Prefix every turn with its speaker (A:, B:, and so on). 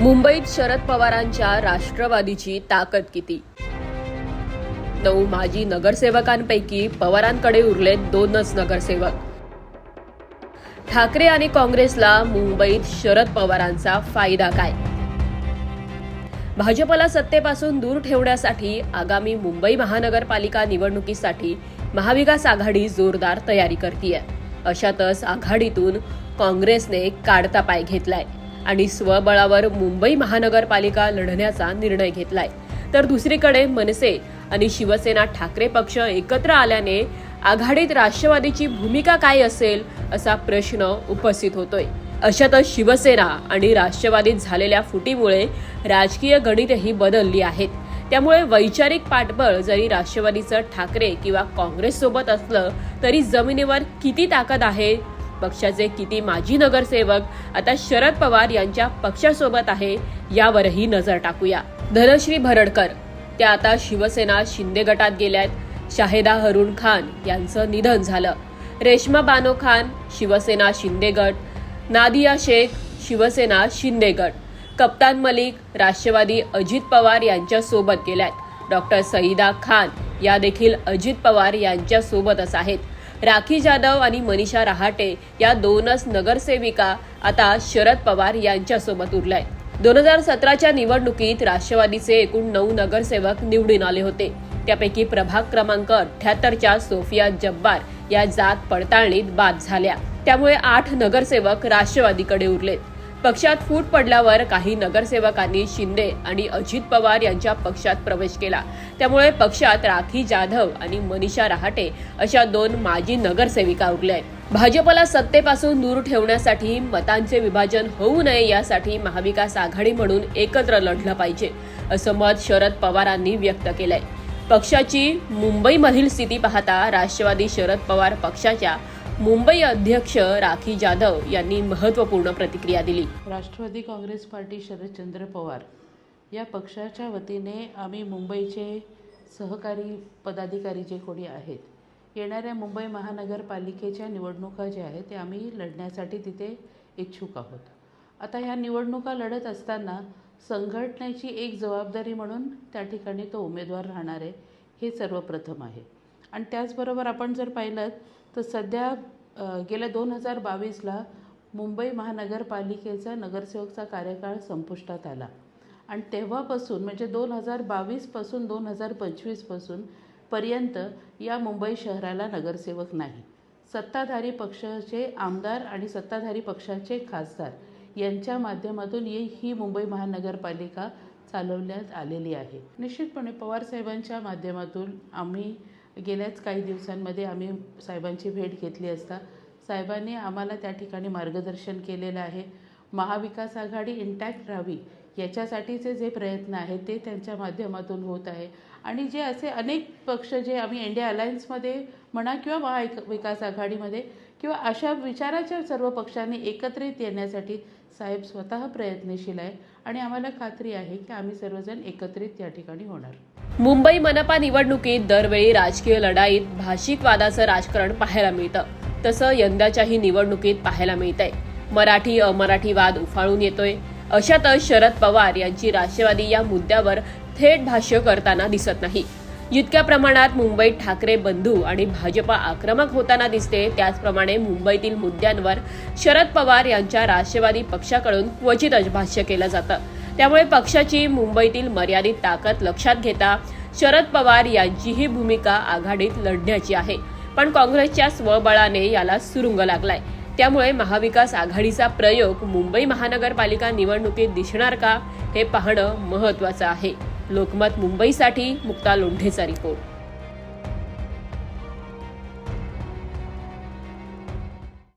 A: मुंबईत शरद पवारांच्या राष्ट्रवादीची ताकद किती? नऊ माजी नगरसेवकांपैकी पवारांकडे उरलेत दोनच नगरसेवक. ठाकरे आणि काँग्रेसला मुंबईत शरद पवारांचा फायदा काय? भाजपला सत्तेपासून दूर ठेवण्यासाठी आगामी मुंबई महानगरपालिका निवडणुकीसाठी महाविकास आघाडी जोरदार तयारी करतीये. अशातच आघाडीतून काँग्रेसने काढता पाय घेतलाय. आणि स्वबळावर मुंबई महानगरपालिका लढण्याचा निर्णय घेतलाय. तर दुसरीकडे मनसे आणि शिवसेना ठाकरे पक्ष एकत्र आल्याने आघाडीत राष्ट्रवादीची भूमिका काय असेल असा प्रश्न उपस्थित होतोय. अशातच शिवसेना आणि राष्ट्रवादीत झालेल्या फुटीमुळे राजकीय गणितही बदलली आहेत. त्यामुळे वैचारिक पाठबळ जरी राष्ट्रवादीचं ठाकरे किंवा काँग्रेस सोबत असलं तरी जमिनीवर किती ताकद आहे? पक्षाचे किती माजी नगरसेवक आता शरद पवार यांच्या पक्षासोबत आहे यावरही नजर टाकूया. धनश्री भरडकर त्या आता शिवसेना शिंदे गटात गेल्यात. शाहिदा हरुण खान यांचं निधन झालं. रेश्मा बानो खान शिवसेना शिंदे गट. नादिया शेख शिवसेना शिंदे गट. कप्तान मलिक राष्ट्रवादी अजित पवार यांच्या सोबत गेल्यात. डॉक्टर सईदा खान या देखील अजित पवार यांच्या सोबतच आहेत. राखी जाधव आणि मनीषा रहाटे या दोनच नगरसेविका आता शरद पवार यांच्यासोबत उरलाय. दोन हजार सतराच्या निवडणुकीत राष्ट्रवादीचे एकूण नऊ नगरसेवक निवडून आले होते. त्यापैकी प्रभाग क्रमांक अठ्याहत्तरच्या सोफिया जब्बार या जात पडताळणीत बाद झाल्या. त्यामुळे आठ नगरसेवक राष्ट्रवादीकडे उरलेत. पक्षात फूट पडल्यावर काही नगरसेवकांनी शिंदे आणि अजित पवार यांच्या पक्षात प्रवेश केला. त्यामुळे पक्षात राखी जाधव आणि मनीषा रहाटे अशा दोन माजी नगरसेविका उरल्या आहेत भाजपला सत्तेपासून दूर ठेवण्यासाठी मतांचे विभाजन होऊ नये यासाठी महाविकास आघाडी म्हणून एकत्र लढलं पाहिजे असं मत शरद पवारांनी व्यक्त केलंय. पक्षाची मुंबईमधील स्थिती पाहता राष्ट्रवादी शरद पवार पक्षाच्या मुंबई अध्यक्ष राखी जाधव यांनी महत्त्वपूर्ण प्रतिक्रिया दिली.
B: राष्ट्रवादी काँग्रेस पार्टी शरदचंद्र पवार या पक्षाच्या वतीने आम्ही मुंबईचे सहकारी पदाधिकारी जे कोणी आहेत येणाऱ्या मुंबई महानगरपालिकेच्या निवडणुका ज्या आहेत ते आम्ही लढण्यासाठी तिथे इच्छुक आहोत. आता ह्या निवडणुका लढत असताना संघटनेची एक जबाबदारी म्हणून त्या ठिकाणी तो उमेदवार राहणार आहे हे सर्वप्रथम आहे. आणि त्याचबरोबर आपण जर पाहिलं तर सध्या गेल्या दोन हजार बावीसला मुंबई महानगरपालिकेचा नगरसेवकचा कार्यकाळ संपुष्टात आला. आणि तेव्हापासून म्हणजे दोन हजार बावीसपासून दोन हजार पंचवीसपासून पर्यंत या मुंबई शहराला नगरसेवक नाही. सत्ताधारी पक्षाचे आमदार आणि सत्ताधारी पक्षाचे खासदार यांच्या माध्यमातून ही ही मुंबई महानगरपालिका चालवण्यात आलेली आहे. निश्चितपणे पवार साहेबांच्या माध्यमातून आम्ही गेल्याच काही दिवसांमध्ये आम्ही साहेबांची भेट घेतली असता साहेबांनी आम्हाला त्या ठिकाणी मार्गदर्शन केलेलं आहे. महाविकास आघाडी इंटॅक्ट राहावी याच्यासाठीचे जे प्रयत्न आहेत ते त्यांच्या माध्यमातून होत आहे. आणि जे असे अनेक पक्ष जे आम्ही इंडिया अलायन्समध्ये म्हणा किंवा महाविकास आघाडीमध्ये किंवा अशा विचाराच्या सर्व पक्षांनी एकत्रित येण्यासाठी साहेब स्वतः प्रयत्नशील आहे. आणि आम्हाला खात्री आहे की आम्ही सर्वजण एकत्रित या ठिकाणी होणार.
A: मुंबई मनपा निवडणुकीत दरवेळी राजकीय लढाईत भाषिक वादाचं राजकारण पाहायला मिळतं. तसं यंदाच्याही निवडणुकीत पाहायला मिळतंय. मराठी अमराठी वाद उफाळून येतोय. अशातच शरद पवार यांची राष्ट्रवादी या मुद्द्यावर थेट भाष्य करताना दिसत नाही. जितक्या प्रमाणात मुंबईत ठाकरे बंधू आणि भाजपा आक्रमक होताना दिसते त्याचप्रमाणे मुंबईतील मुद्द्यांवर शरद पवार यांच्या राष्ट्रवादी पक्षाकडून क्वचितच भाष्य केलं जातं. त्यामुळे पक्षाची मुंबईतील मर्यादित ताकद लक्षात घेता शरद पवार यांचीही भूमिका आघाडीत लढण्याची आहे. पण काँग्रेसच्या स्वबळाने याला सुरुंग लागलाय. त्यामुळे महाविकास आघाडीचा प्रयोग मुंबई महानगरपालिका निवडणुकीत दिसणार का हे पाहणं महत्त्वाचं आहे. लोकमत मुंबईसाठी मुक्ता लोंढेचा रिपोर्ट.